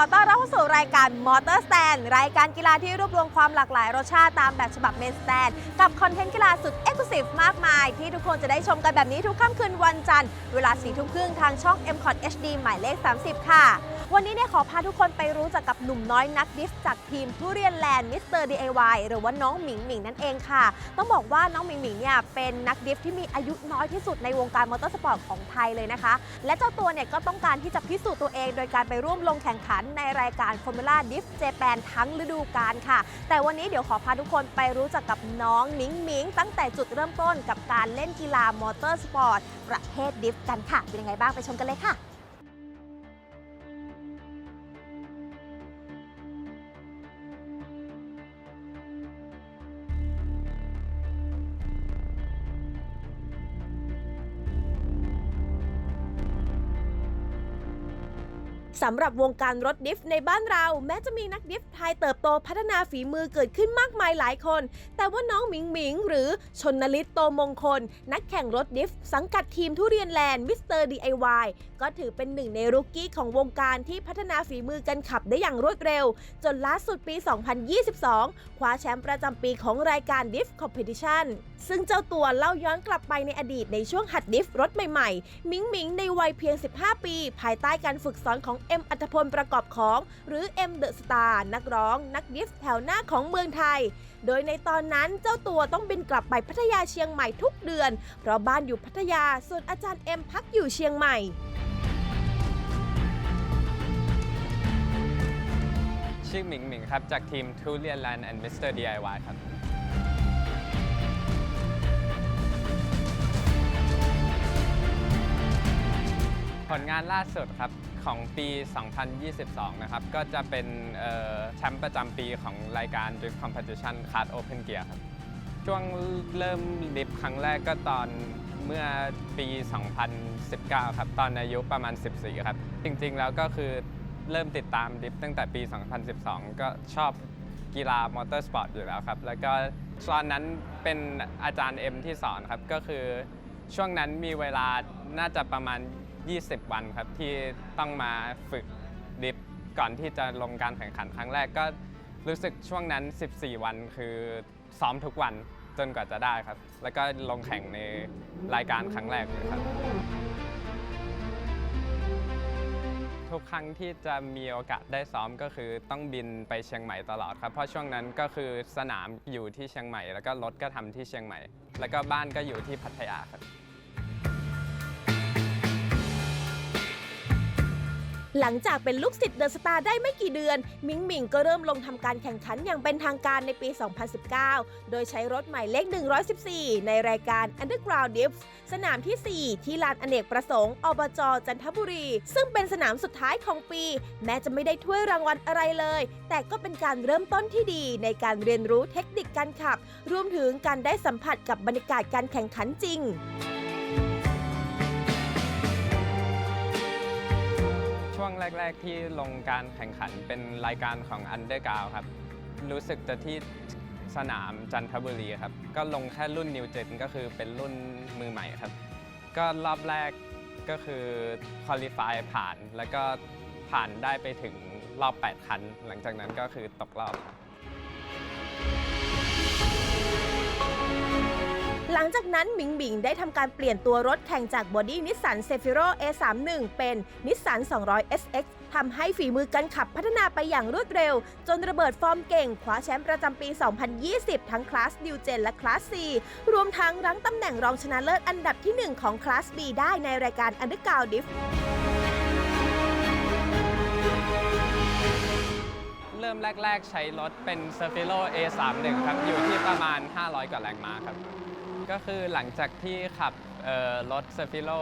ขอต้อนรับเข้าสู่รายการมอเตอร์สแตนรายการกีฬาที่รวบรวมความหลากหลายรสชาติตามแบบฉบับเมสสเตนกับคอนเทนต์กีฬาสุดเอ็กซ์ clusiv ์มากมาย ที่ทุกคนจะได้ชมกันแบบนี้ทุกค่ำคืนวันจันทร์ เวลาสี่ทุ่มครึ่งทางช่อง m c o t HD หมายเลข 30 ค่ะ วันนี้เนี่ยขอพาทุกคนไปรู้จักกับหนุ่มน้อยนักดิฟจากทีมทุเรียนแลนด์มิสเตอร์ DIY หรือว่าน้องหมิงหมิงนั่นเองค่ะ ต้องบอกว่าน้องหมิงหมิงเนี่ยเป็นนักดิฟที่มีอายุน้อยที่สุดในวงการมอเตอร์สปอร์ตของไทยเลยนะคะ และเจ้าตัวเนี่ยก็ต้องการที่จะพิสูจน์ตัวเอง โดยการไปร่วมลงแข่งขันในรายการ Formula Drift Japan ทั้งฤดูกาลค่ะ แต่วันนี้เดี๋ยวขอพาทุกคนไปรู้จักกับน้องหมิงหมิงตั้งแต่จุดเริ่มต้นกับการเล่นกีฬามอเตอร์สปอร์ตประเภทดิฟกันค่ะ เป็นยังไงบ้างไปชมกันเลยค่ะ สำหรับวงการรถดิฟในบ้านเรา แม้จะมีนักดิฟไทยเติบโตพัฒนาฝีมือเกิดขึ้นมากมายหลายคน แต่ว่าน้องหมิงหมิง หรือชนลิตโตมงคล นักแข่งรถดิฟสังกัดทีมทุเรียนแลนด์มิสเตอร์ DIY ก็ถือเป็นหนึ่งในรุกกี้ของวงการที่พัฒนาฝีมือกันขับได้อย่างรวดเร็ว จนล่าสุดปี 2022 คว้าแชมป์ประจำปีของรายการดิฟคอมเพติชันซึ่งเจ้าตัวเล่าย้อนกลับไปในอดีตในช่วงหัดดิฟรถใหม่ๆมิงหมิงในวัยเพียง 15 ปี ภายใต้การฝึกสอนของอ็มอัตพลประกอบของ หรือเอ็มเดอะสตาร์นักร้อง นักดิฟแถวหน้าของเมืองไทย โดยในตอนนั้นเจ้าตัวต้องบินกลับไปพัทยาเชียงใหม่ทุกเดือน เพราะบ้านอยู่พัทยาส่วนอาจารย์เอ็มพักอยู่เชียงใหม่ชื่อหมิงหมิงครับ จากทีมทุเรียนแลนด์แอนด์มิสเตอร์ DIY ครับ ผลงานล่าสุดครับ ของปี 2022 นะครับ ก็จะเป็นแชมป์ประจำปีของรายการ Drift Competition Card Open Gear ครับ ช่วงเริ่มดิฟครั้งแรกก็ตอนเมื่อปี 2019 ครับ ตอนอายุประมาณ 14 ครับ จริงๆ แล้วก็คือเริ่มติดตามดิฟตั้งแต่ปี 2012 ก็ชอบกีฬามอเตอร์สปอร์ตอยู่แล้วครับ แล้วก็ตอนนั้นเป็นอาจารย์เอ็มที่สอนครับ ก็คือช่วงนั้นมีเวลาน่าจะประมาณ 20 วันครับที่ต้องมาฝึกดิฟก่อนที่จะลงการแข่งขันครั้งแรกก็รู้สึกช่วงนั้น 14 วันคือซ้อมทุกวันจนกว่าจะได้ครับ แล้วก็ลงแข่งในรายการครั้งแรกเลยครับ ทุกครั้งที่จะมีโอกาสได้ซ้อมก็คือต้องบินไปเชียงใหม่ตลอดครับ เพราะช่วงนั้นก็คือสนามอยู่ที่เชียงใหม่ แล้วก็รถก็ทำที่เชียงใหม่ แล้วก็บ้านก็อยู่ที่พัทยาครับ หลังจากเป็นลูกศิษย์เดอะสตาร์ได้ไม่กี่เดือน มิงมิงก็เริ่มลงทำการแข่งขันอย่างเป็นทางการในปี 2019 โดยใช้รถหมายเลข 114 ในรายการ Underground Dips สนามที่ 4 ที่ลานอเนกประสงค์ อบจ จันทบุรี ซึ่งเป็นสนามสุดท้ายของปี แม้จะไม่ได้ถ้วยรางวัลอะไรเลย แต่ก็เป็นการเริ่มต้นที่ดีในการเรียนรู้เทคนิคการขับ รวมถึงการได้สัมผัสกับบรรยากาศการแข่งขันจริง งแรก ๆ ที่ลงการแข่งขันเป็นรายการของ Underground ครับ รู้สึกจะที่สนามจันทบุรีครับ ก็ลงแค่รุ่นนิวเจนก็คือเป็นรุ่นมือใหม่ครับ ก็รอบแรกก็คือคุริฟายผ่าน แล้วก็ผ่านได้ไปถึงรอบ 8 คัน หลังจากนั้นก็คือตกรอบครับ หลังจากนั้นหมิงหมิงได้ทำการเปลี่ยนตัวรถแข่งจากบอดี้นิสสันเซฟิโร A31 เป็นนิสสัน200 SX ทำให้ฝีมือการขับพัฒนาไปอย่างรวดเร็ว จนระเบิดฟอร์มเก่งคว้าแชมป์ประจำปี 2020 ทั้งคลาสนิวเจนและคลาส C รวมทั้งรั้งตำแหน่งรองชนะเลิศอันดับที่ 1 ของคลาส B ได้ในรายการ Underground Diff แรก ๆ ใช้รถเป็น c e r f i l o A31 ครับ อยู่ที่ประมาณ 500 กว่าแรงม้าครับ ก็คือหลังจากที่ขับเอ่อรถ c e r f i l o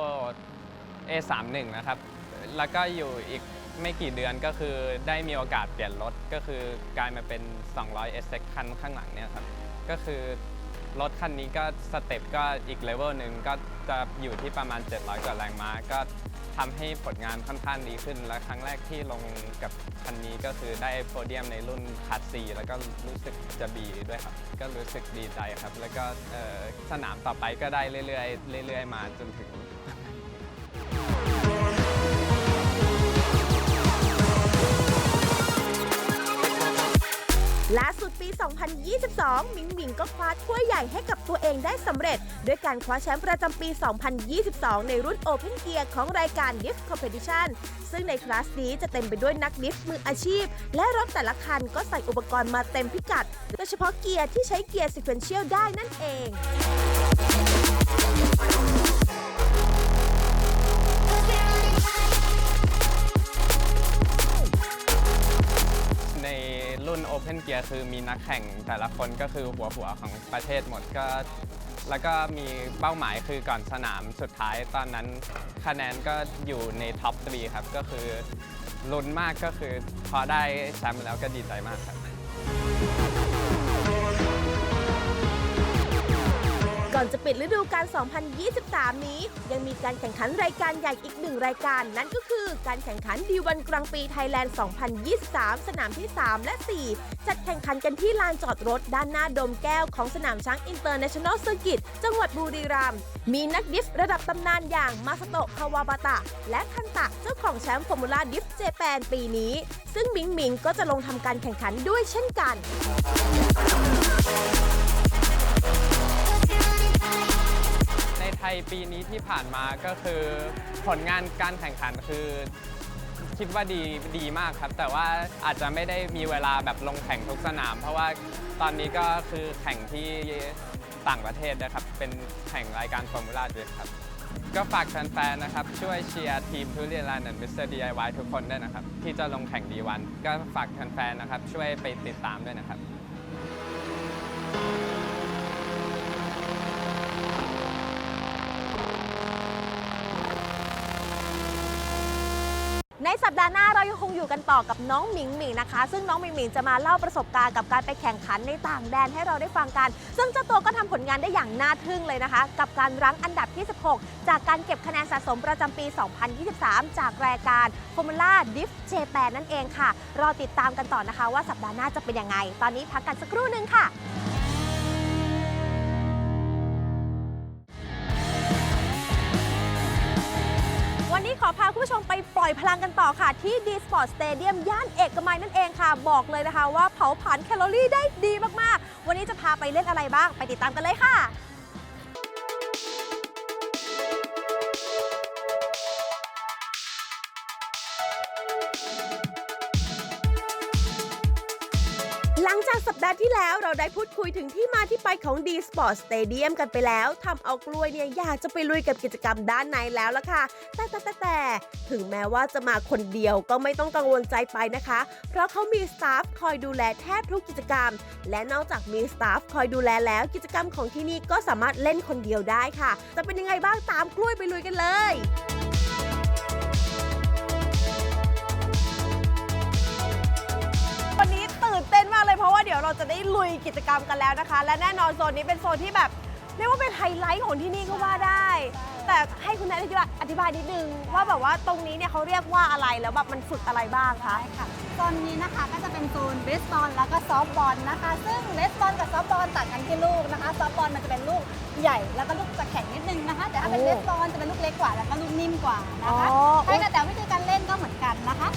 A31 นะครับ แล้วก็อยู่อีกไม่กี่เดือนก็คือได้มีโอกาสเปลี่ยนรถก็คือกลายมาเป็น 200 SX คันข้างหลังเนี่ยครับ ก็คือ รถคันนี้ก็สเต็ปก็อีกเลเวลหนึ่งก็จะอยู่ที่ประมาณ 700กว่าแรงม้า ก็ทำให้ผลงานค่อนข้างดีขึ้น และครั้งแรกที่ลงกับคันนี้ก็คือได้โพเดียมในรุ่นคัสซีแล้วก็รู้สึกจะบีด้วยครับ ก็รู้สึกดีใจครับ แล้วก็สนามต่อไปก็ได้เรื่อยๆเรื่อยๆ มาจนถึง ล่าสุดปี 2022 มิงมิงก็คว้าถ้วยใหญ่ให้กับตัวเองได้สำเร็จ ด้วยการคว้าแชมป์ประจำปี 2022 ในรุ่น Open Gear ของรายการ Drift Competition ซึ่งในคลาสนี้จะเต็มไปด้วยนักดิฟต์มืออาชีพ และรถแต่ละคันก็ใส่อุปกรณ์มาเต็มพิกัด โดยเฉพาะเกียร์ที่ใช้เกียร์ sequential ได้นั่นเอง Open Gear คือมีนักแข่งแต่ละคนก็คือหัวหัวของประเทศหมดก็ แล้วก็มีเป้าหมายคือก่อนสนามสุดท้ายตอนนั้นคะแนนก็อยู่ในท็อป3ครับ ก็คือลุ้นมากก็คือพอได้แชมป์แล้วก็ดีใจมากครับ ก่อนจะปิดฤดูกาล 2023 นี้ ยังมีการแข่งขันรายการใหญ่อีกหนึ่งรายการ นั่นก็คือการแข่งขันดีวันกลางปีไทยแลนด์ 2023 สนามที่ 3 และ 4 จัดแข่งขันกันที่ลานจอดรถด้านหน้าโดมแก้วของสนามช้างอินเตอร์เนชั่นแนลเซอร์กิตจังหวัดบุรีรัมย์มีนักดิฟระดับตำนานอย่างมาสโตะคาวาบาตะ และคันตะเจ้าของแชมป์ฟอร์มูล่าดิฟเจแปนปีนี้ ซึ่งมิงมิงก็จะลงทำการแข่งขันด้วยเช่นกัน ทยปีนี้ที่ผ่านมาก็คือผลงานการแข่งขันคือคิดว่าดีดีมากครับ แต่ว่าอาจจะไม่ได้มีเวลาแบบลงแข่งทุกสนาม เพราะว่าตอนนี้ก็คือแข่งที่ต่างประเทศนะครับ เป็นแข่งรายการฟอร์มูล่าดริฟครับ ก็ฝากแฟนๆนะครับ ช่วยเชียร์ทีมทุเรียนแลนด์มิสเตอร์ดีไอวทุกคนด้วยนะครับ ที่จะลงแข่งดีวัน ก็ฝากแฟนๆนะครับ ช่วยไปติดตามด้วยนะครับ ในสัปดาห์หน้าเรายังคงอยู่กันต่อกับน้องหมิงหมิงนะคะ ซึ่งน้องหมิงหมิงจะมาเล่าประสบการณ์กับการไปแข่งขันในต่างแดนให้เราได้ฟังกัน ซึ่งเจ้าตัวก็ทำผลงานได้อย่างน่าทึ่งเลยนะคะ กับการรั้งอันดับที่ 16 จากการเก็บคะแนนสะสมประจำปี 2023 จากรายการ Formula Drift Japan นั่นเองค่ะ รอติดตามกันต่อนะคะว่าสัปดาห์หน้าจะเป็นยังไง ตอนนี้พักกันสักครู่หนึ่งค่ะ ล่อยพลังกันต่อค่ะ ที่ D Sport Stadium ย่านเอกมัยนั่นเองค่ะ บอกเลยนะคะว่าเผาผลาญแคลอรี่ได้ดีมากๆ วันนี้จะพาไปเล่นอะไรบ้าง ไปติดตามกันเลยค่ะ ห์ที่แล้วเราได้พูดคุยถึงที่มาที่ไปของ D Sport Stadium กันไปแล้วทำเอากล้วยเนี่ยอยากจะไปลุยกับกิจกรรมด้านในแล้วล่ะค่ะแต่แต่แต่แต่ถึงแม้ว่าจะมาคนเดียวก็ไม่ต้องกังวลใจไปนะคะ เพราะเขามีสตาฟคอยดูแลแทบทุกกิจกรรม และนอกจากมีสตาฟคอยดูแลแล้วกิจกรรมของที่นี่ก็สามารถเล่นคนเดียวได้ค่ะ จะเป็นยังไงบ้างตามกล้วยไปลุยกันเลย ลุยกิจกรรมกันแล้วนะคะ และแน่นอนโซนนี้เป็นโซนที่แบบเรียกว่าเป็นไฮไลท์ของที่นี่ก็ว่าได้ แต่ให้คุณแนทอธิบายอธิบายนิดนึง ว่าแบบว่าตรงนี้เนี่ยเขาเรียกว่าอะไรแล้วแบบมันฝึกอะไรบ้างคะใช่ค่ะโซนนี้นะคะก็จะเป็นโซนเบสบอลแล้วก็ซอฟต์บอลนะคะ ซึ่งเบสบอลกับซอฟต์บอลต่างกันที่ลูกนะคะซอฟต์บอลมันจะเป็นลูกใหญ่แล้วก็ลูกจะแข็งนิดนึงนะคะ แต่ถ้าเป็นโอ้เบสบอลจะเป็นลูกเล็กกว่าแล้วก็ลูกนิ่มกว่านะคะอ๋อใช่ค่ะแต่วิธีการเล่นก็เหมือนกันนะคะ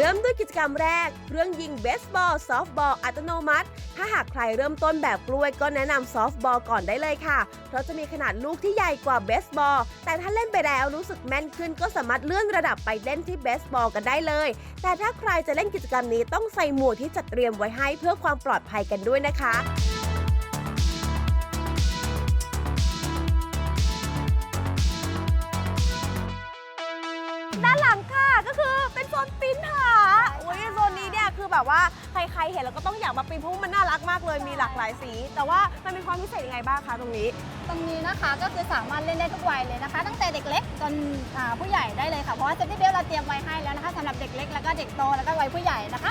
เริ่มด้วยกิจกรรมแรกเครื่องยิงเบสบอล ซอฟบอล อัตโนมัติ ถ้าหากใครเริ่มต้นแบบกล้วยก็แนะนำซอฟบอลก่อนได้เลยค่ะ เพราะจะมีขนาดลูกที่ใหญ่กว่าเบสบอล แต่ถ้าเล่นไปแล้วรู้สึกแม่นขึ้นก็สามารถเลื่อนระดับไปเล่นที่เบสบอลกันได้เลย แต่ถ้าใครจะเล่นกิจกรรมนี้ต้องใส่หมวกที่จัดเตรียมไว้ให้เพื่อความปลอดภัยกันด้วยนะคะ คือแบบว่าใครๆเห็นแล้วก็ต้องอยากมาปีนเพราะว่ามันน่ารักมากเลยมีหลากหลายสี แต่ว่ามันมีความพิเศษยังไงบ้างคะตรงนี้ ตรงนี้นะคะก็คือสามารถเล่นได้ทุกวัยเลยนะคะ ตั้งแต่เด็กเล็กจนอ่าผู้ใหญ่ได้เลยค่ะเพราะว่าเซฟตี้เบลเราเตรียมไว้ให้แล้วนะคะสำหรับเด็กเล็กแล้วก็เด็กโตแล้วก็วัยผู้ใหญ่นะคะ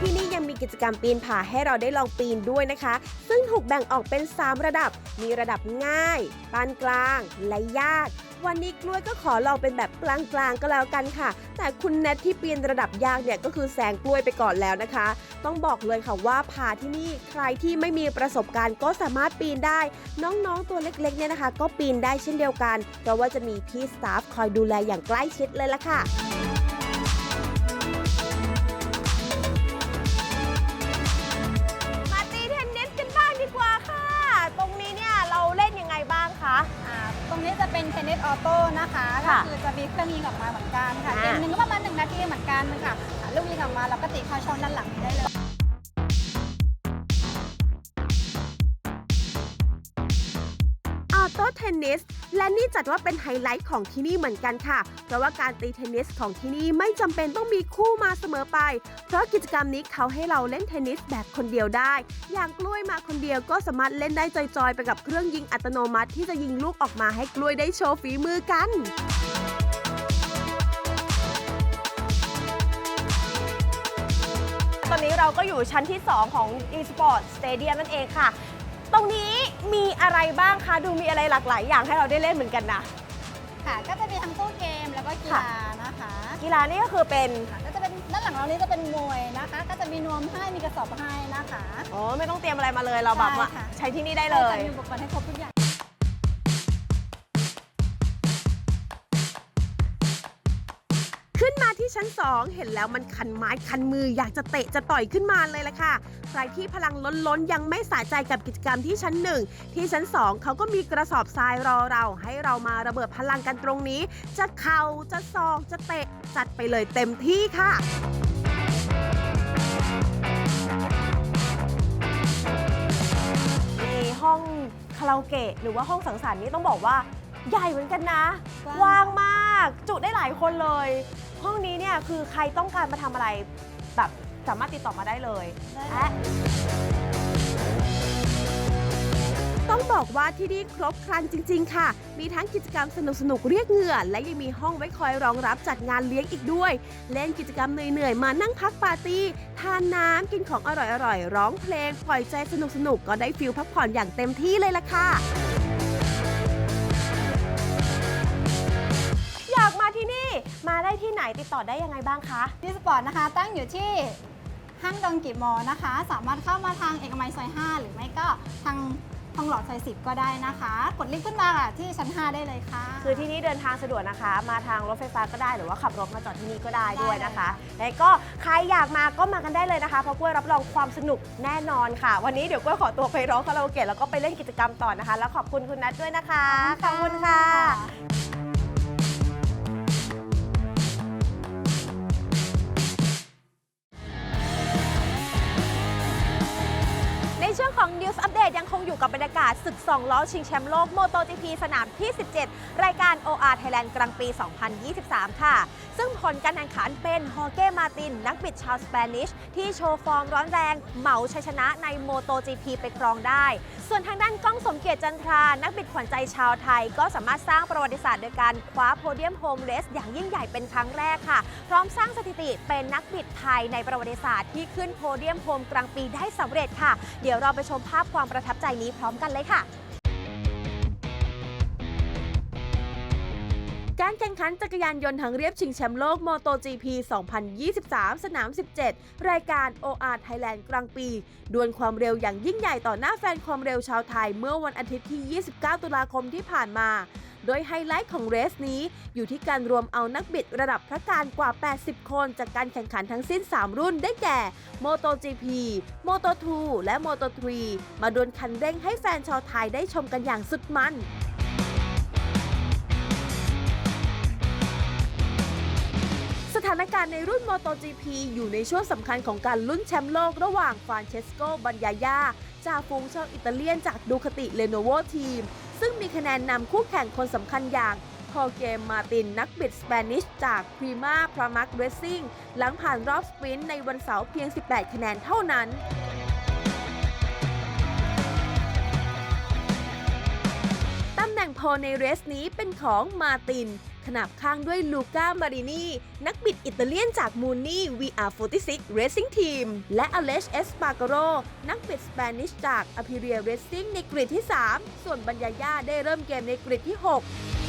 ที่นี่ยังมีกิจกรรมปีนผาให้เราได้ลองปีนด้วยนะคะ ซึ่งถูกแบ่งออกเป็น 3 ระดับ มีระดับง่าย ปานกลาง และยาก วันนี้กล้วยก็ขอลองเป็นแบบกลางๆก็แล้วกันค่ะ แต่คุณแนทที่ปีนระดับยากเนี่ยก็คือแซงกล้วยไปก่อนแล้วนะคะ ต้องบอกเลยค่ะว่าผาที่นี่ใครที่ไม่มีประสบการณ์ก็สามารถปีนได้ น้องๆตัวเล็กๆเนี่ยนะคะ ก็ปีนได้เช่นเดียวกันเพราะว่าจะมีพี่สตาฟคอยดูแลอย่างใกล้ชิดเลยล่ะค่ะ นี้จะเป็นเทนนิสออโต้นะคะก็ค่ะคือจะมีเครื่องยิงออกมาเหมือนกันค่ะอ่า เกมหนึ่งก็ประมาณหนึ่งนาทีเหมือนกันค่ะอ่าลูกยิงออกมาเราก็ติเข้าช่องด้านหลังนี้ได้เลย นนิส และนี่จัดว่าเป็นไฮไลท์ของที่นี่เหมือนกันค่ะ เพราะว่าการตีเทนนิสของที่นี่ไม่จำเป็นต้องมีคู่มาเสมอไป เพราะกิจกรรมนี้เขาให้เราเล่นเทนนิสแบบคนเดียวได้ อย่างกล้วยมาคนเดียวก็สามารถเล่นได้จอยๆ ไปกับเครื่องยิงอัตโนมัติที่จะยิงลูกออกมาให้กล้วยได้โชว์ฝีมือกันตอนนี้เราก็อยู่ชั้นที่ 2 ของ eSport Stadium นั่นเองค่ะ ตรงนี้มีอะไรบ้างคะดูมีอะไรหลากหลายอย่างให้เราได้เล่นเหมือนกันนะ ค่ะ ก็จะมีทั้งตู้เกมแล้วก็กีฬานะคะกีฬานี่ก็คือเป็นค่ะก็จะเป็นด้านหลังเรานี้จะเป็นมวยนะคะ ก็จะมีนวมให้มีกระสอบให้นะคะ อ๋อไม่ต้องเตรียมอะไรมาเลยเราแบบว่าใช่ค่ะใช้ที่นี่ได้เลยใช่ค่ะมีอุปกรณ์ให้ครบทุกอย่าง นมาที่ชั้น2เห็นแล้วมันคันไม้คันมืออยากจะเตะจะต่อยขึ้นมาเลยละค่ะ ใครที่พลังล้นๆ ยังไม่สะใจกับกิจกรรมที่ชั้น1ที่ชั้น2เขาก็มีกระสอบทรายรอเรา ให้เรามาระเบิดพลังกันตรงนี้ จะเข่าจะศอกจะเตะจัดไปเลยเต็มที่ค่ะในห้องคาราโอเกะหรือว่าห้องสังสรรค์นี่ต้องบอกว่าใหญ่เหมือนกันนะ กว้างกว้างมาก จุได้หลายคนเลย ห้องนี้เนี่ยคือใครต้องการมาทำอะไรแบบสามารถติดต่อมาได้เลยได้เลยและต้องบอกว่าที่นี่ครบครันจริง ๆ ค่ะ มีทั้งกิจกรรมสนุกๆ เรียกเหงื่อ และยังมีห้องไว้คอยรองรับจัดงานเลี้ยงอีกด้วย เล่นกิจกรรมเหนื่อยๆ มานั่งพักปาร์ตี้ ทานน้ำกินของอร่อยๆ ร้องเพลง ปล่อยใจสนุกๆ ก็ได้ฟิลพักผ่อนอย่างเต็มที่เลยล่ะค่ะ ที่ไหนติดต่อได้ยังไงบ้างคะที่สปอร์ตนะคะ ตั้งอยู่ที่ห้างดงกิมอนะคะ สามารถเข้ามาทางเอกมัยซอย 5 หรือไม่ก็ทางทองหล่อซอย 10 ก็ได้นะคะ กดลิฟต์ขึ้นมาค่ะที่ชั้น 5 ได้เลยค่ะ คือที่นี่เดินทางสะดวกนะคะ มาทางรถไฟฟ้าก็ได้หรือว่าขับรถมาจอดที่นี่ก็ได้ด้วยนะคะ แล้วก็ใครอยากมาก็มากันได้เลยนะคะ เพราะกล้วยรับรองความสนุกแน่นอนค่ะ วันนี้เดี๋ยวกล้วยขอตัวไปร้องคาราโอเกะแล้วก็ไปเล่นกิจกรรมต่อนะคะ แล้วขอบคุณคุณนัทด้วยนะคะ ขอบคุณค่ะ กับบรรยากาศศึก 2 ล้อชิงแชมป์โลก MotoGP สนามที่ 17 รายการ OR Thailand กลางปี 2023 ค่ะ ซึ่งผลการแข่งขันเป็นฮอเก้มาติน นักบิดชาวสเปนิช ที่โชว์ฟอร์มร้อนแรง เหมาชัยชนะใน MotoGP ไปครองได้ ส่วนทางด้านก้องสมเกียรติจันทรา นักบิดขวัญใจชาวไทย ก็สามารถสร้างประวัติศาสตร์โดยการคว้าโพเดียมโฮมเรสอย่างยิ่งใหญ่เป็นครั้งแรกค่ะ พร้อมสร้างสถิติเป็นนักบิดไทยในประวัติศาสตร์ที่ขึ้นโพเดียมโฮมกลางปีได้สำเร็จค่ะ เดี๋ยวเราไปชมภาพความประทับใจนี้พร้อมกันเลยค่ะการแข่งขันจักรยานยนต์ทางเรียบชิงแชมป์โลก MotoGP 2023 สนาม 17 รายการ OR Thailand กลางปี ดวลความเร็วอย่างยิ่งใหญ่ต่อหน้าแฟนความเร็วชาวไทยเมื่อวันอาทิตย์ที่ 29 ตุลาคมที่ผ่านมา โดยไฮไลท์ของเรสนี้ อยู่ที่การรวมเอานักบิดระดับพระการกว่า 80 คน จากการแข่งขันทั้งสิ้น 3 รุ่นได้แก่ MotoGP Moto2 และ Moto3 มาดวลคันเร่งให้แฟนชาวไทยได้ชมกันอย่างสุดมันสถานการณ์ในรุ่น MotoGP อยู่ในช่วงสำคัญของการลุ้นแชมป์โลกระหว่างฟรานเชสโก บัญญายาจ่าฝูงชาวอิตาเลียนจากดูคติเลโนโวทีม ซึ่งมีคะแนนนำคู่แข่งคนสำคัญอย่างพอเกมมาตินนักบิดสเปนิชจากพรีมาพรามักเรซซิ่งหลังผ่านรอบสปรินต์ในวันเสาร์เพียง 18 คะแนนเท่านั้นตำแหน่งโพลในเรสนี้เป็นของมาติน ขนาบข้างด้วยลูก้ามารินีนักบิดอิตาเลียนจากมูนี่ VR46 Racing Team และอเลชเอสปาโกโรนักบิดสเปนิชจากอพิเรียเรซิ่งในกริดที่ 3 ส่วนบรรยาย่าได้เริ่มเกมในกริดที่ 6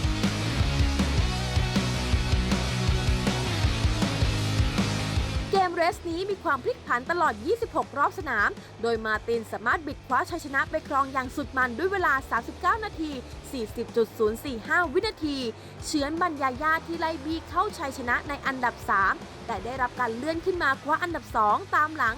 เรสนี้มีความพลิกผันตลอด 26 รอบสนาม โดยมาตินสามารถบิดคว้าชัยชนะไปครองอย่างสุดมันด้วยเวลา 39 นาที 40.045 วินาที เฉือนบรรยายาที่ไล่บีเข้าชัยชนะในอันดับ 3 แต่ได้รับการเลื่อนขึ้นมาคว้าอันดับ 2 ตามหลัง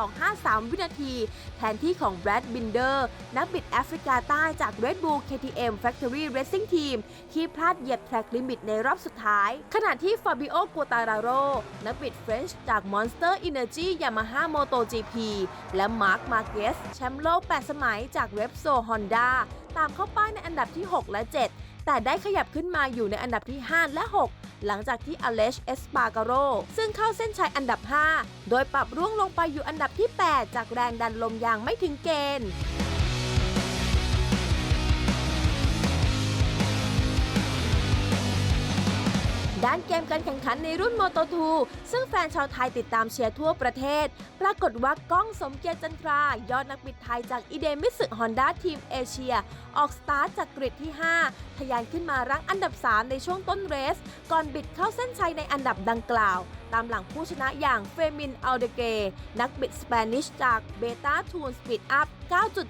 0.253 วินาที แทนที่ของแบรดบินเดอร์ นักบิดแอฟริกาใต้จาก Red Bull KTM Factory Racing Team ที่พลาดเหยียบแทร็กลิมิตในรอบสุดท้าย ขณะที่ฟาบิโอกัวตาราโรนักบิดเฟรนช์จาก Monster Energy Yamaha MotoGP และมาร์คมาเกสแชมป์โลก 8 สมัยจาก Repsol Honda ตามเข้าป้ายในอันดับที่ 6 และ 7 แต่ได้ขยับขึ้นมาอยู่ในอันดับที่ 5 และ 6 หลังจากที่อเลชเอสปาการโรซึ่งเข้าเส้นชัยอันดับ 5 โดยปรับร่วงลงไปอยู่อันดับที่ 8 จากแรงดันลมยางไม่ถึงเกณฑ์ ด้านเกมการแข่งขันในรุ่นโมโตทูซึ่งแฟนชาวไทยติดตามเชียร์ทั่วประเทศ ปรากฏว่าก้องสมเกียรติจันทรา ยอดนักบิดไทยจากอีเดมิสึฮอนด้าทีมเอเชีย ออกสตาร์ทจากกริดที่ 5 ทะยานขึ้นมารั้งอันดับ 3 ในช่วงต้นเรส ก่อนบิดเข้าเส้นชัยในอันดับดังกล่าว ตามหลังผู้ชนะอย่างเฟมินอัลเดเก นักบิดสเปนิชจากเบต้าทูนสปีดอัพ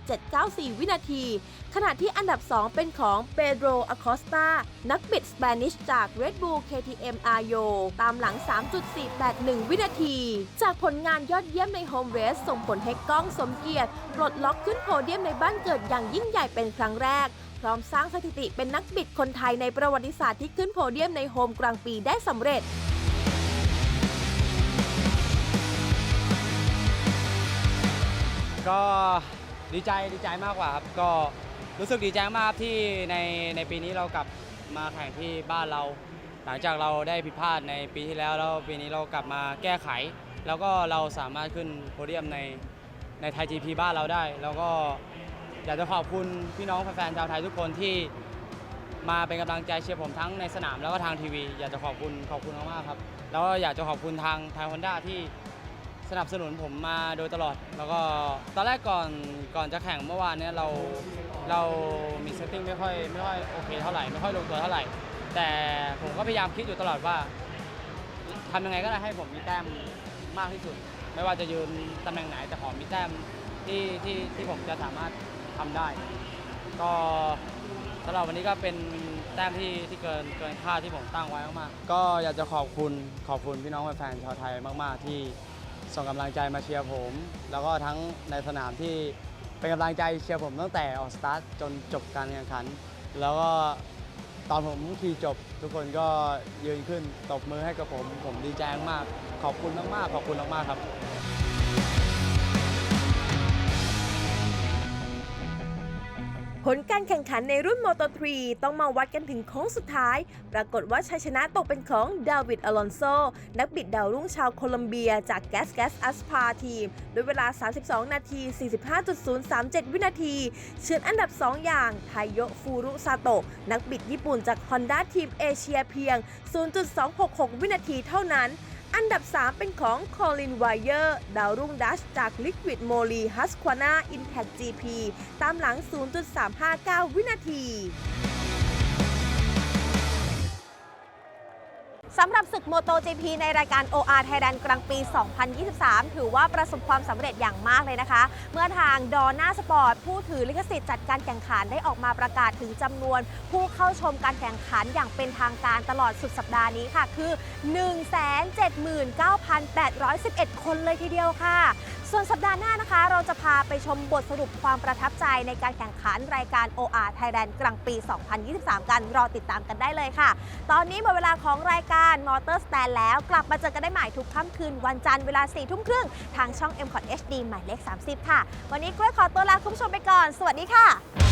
9.794 วินาที ขณะที่อันดับ 2 เป็นของเปโดรอคอสตา นักบิดสเปนิชจาก Red Bull KTM a y o ตามหลัง 3.481 วินาที จากผลงานยอดเยี่ยมในโฮมเรสส่งผลให้ก้องสมเกียรติปลดล็อกขึ้นโพเดียมในบ้านเกิดอย่างยิ่งใหญ่เป็นครั้งแรกพร้อมสร้างสถิติเป็นนักบิดคนไทยในประวัติศาสตร์ที่ขึ้นโพเดียมในโฮมกลางปีได้สำเร็จ ก็ดีใจดีใจมากกว่าครับ ก็รู้สึกดีใจมากที่ในในปีนี้เรากลับมาแข่งที่บ้านเรา หลังจากเราได้ผิดพลาดในปีที่แล้วแล้วปีนี้เรากลับมาแก้ไข แล้วก็เราสามารถขึ้นโพเดียมในในไทยจีพีบ้านเราได้ แล้วก็อยากจะขอบคุณพี่น้องแฟนๆชาวไทยทุกคนที่มาเป็นกำลังใจเชียร์ผมทั้งในสนามแล้วก็ทางทีวี อยากจะขอบคุณขอบคุณมากๆครับ แล้วก็อยากจะขอบคุณทางไทยฮอนด้าที่ สนับสนุนผมมาโดยตลอด แล้วก็ตอนแรกก่อนก่อนจะแข่งเมื่อวานเนี้ยเราเรามีเซตติ้งไม่ค่อยไม่ค่อยโอเคเท่าไหร่ไม่ค่อยลงตัวเท่าไหร่ แต่ผมก็พยายามคิดอยู่ตลอดว่าทำยังไงก็ได้ให้ผมมีแต้มมากที่สุด ไม่ว่าจะยืนตำแหน่งไหนแต่ขอมีแต้มที่ที่ที่ผมจะสามารถทำได้ ก็สำหรับวันนี้ก็เป็นแต้มที่ที่เกินเกินคาดที่ผมตั้งไว้มากๆก็อยากจะขอบคุณขอบคุณพี่น้องแฟนชาวไทยมาก ๆ ที่ ส่งกำลังใจมาเชียร์ผม แล้วก็ทั้งในสนามที่เป็นกำลังใจเชียร์ผมตั้งแต่ออกสตาร์ทจนจบการแข่งขัน แล้วก็ตอนผมขี่จบ ทุกคนก็ยืนขึ้นตบมือให้กับผม ผมดีใจมาก ขอบคุณมากๆขอบคุณมากๆครับ ลการแข่งขันในรุ่น Moto3 ต้องมาวัดกันถึงโค้งสุดท้าย ปรากฏว่าชัยชนะตกเป็นของดาวิดอลอนโซ นักบิดดาวรุ่งชาวโคลอมเบียจาก g a s g a s a s p a ทีมด้วยเวลา 32 นาที 45.037 วินาทีเฉือนอันดับ 2 อย่างไทโยฟูรุซาโตะนักบิดญี่ปุ่นจาก Honda ทีมเอเชียเพียง 0.266 วินาทีเท่านั้น อันดับ 3 เป็นของคอลินไวเยอร์ดาวรุ่งดัชจาก Liquid m o l y h u s q u a n a Impact GP ตามหลัง 0.359 วินาที สำหรับศึก MotoGP ในรายการ OR Thailand กลางปี 2023 ถือว่าประสบความสำเร็จอย่างมากเลยนะคะ เมื่อทางดอน่าสปอร์ตผู้ถือลิขสิทธิ์จัดการแข่งขันได้ออกมาประกาศถึงจำนวน ผู้เข้าชมการแข่งขันอย่างเป็นทางการตลอดสุดสัปดาห์นี้ค่ะ คือ 179,811 คนเลยทีเดียวค่ะ ส่วนสัปดาห์หน้านะคะ เราจะพาไปชมบทสรุปความประทับใจในการแข่งขันรายการ OR Thailand กลางปี 2023 กันรอติดตามกันได้เลยค่ะ ตอนนี้หมดเวลาของรายการ Motor Stand แล้วกลับมาเจอกันได้ใหม่ทุกค่ำคืนวันจันทร์เวลา 4 ทุ่มครึ่งทางช่อง m c o t HD หมายเลข 30 ค่ะ วันนี้กล้วยขอตัวลาคุณผู้ชมไปก่อน สวัสดีค่ะ